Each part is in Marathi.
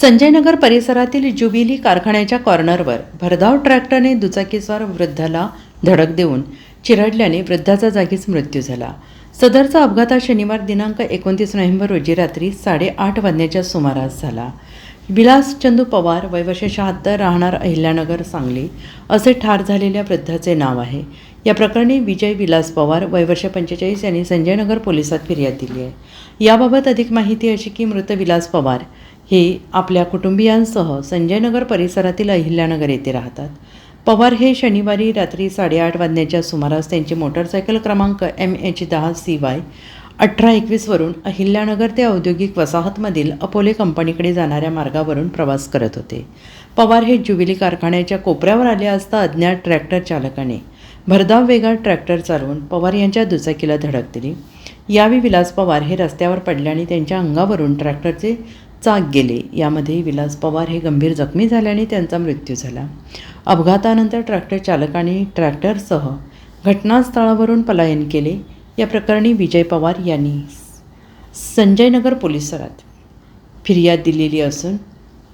संजयनगर परिसरातील जुबिली कारखान्याच्या कॉर्नरवर भरधाव ट्रॅक्टरने दुचाकीस्वार वृद्धाला धडक देऊन चिरडल्याने वृद्धाचा जागीच मृत्यू झाला. सदरचा अपघात हा शनिवार दिनांक एकोणतीस नोव्हेंबर रोजी रात्री साडेआठ वाजण्याच्या सुमारास झाला. विलास चंदू पवार वयवर्ष शहात्तर राहणार अहिल्यानगर सांगली असे ठार झालेल्या वृद्धाचे नाव आहे. या प्रकरणी विजय विलास पवार वयवर्ष पंचेचाळीस यांनी संजयनगर पोलिसात फिर्याद दिली आहे. याबाबत अधिक माहिती अशी की मृत विलास पवार हे आपल्या कुटुंबियांसह संजयनगर परिसरातील अहिल्यानगर येथे राहतात. पवार हे शनिवारी रात्री साडेआठ वाजण्याच्या सुमारास त्यांची मोटरसायकल क्रमांक एम एच दहा सी वाय अठरा एकवीसवरून अहिल्यानगर ते औद्योगिक वसाहतमधील अपोले कंपनीकडे जाणाऱ्या मार्गावरून प्रवास करत होते. पवार हे ज्युबिली कारखान्याच्या कोपऱ्यावर आले असता अज्ञात ट्रॅक्टर चालकाने भरधाव वेगात ट्रॅक्टर चालवून पवार यांच्या दुचाकीला धडक दिली. यावेळी विलास पवार हे रस्त्यावर पडल्याने त्यांच्या अंगावरून ट्रॅक्टरचे चाक गेले. यामध्ये विलास पवार हे गंभीर जखमी झाल्याने त्यांचा मृत्यू झाला. अपघातानंतर ट्रॅक्टर चालकाने ट्रॅक्टरसह घटनास्थळावरून पलायन केले. या प्रकरणी विजय पवार यांनी संजयनगर पोलिसात फिर्याद दिलेली असून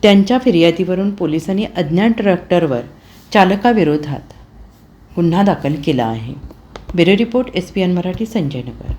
त्यांच्या फिर्यादीवरून पोलिसांनी अज्ञात ट्रॅक्टरवर चालकाविरोधात गुन्हा दाखल केला आहे. Bureau report S P N Marathi Sanjaynagar.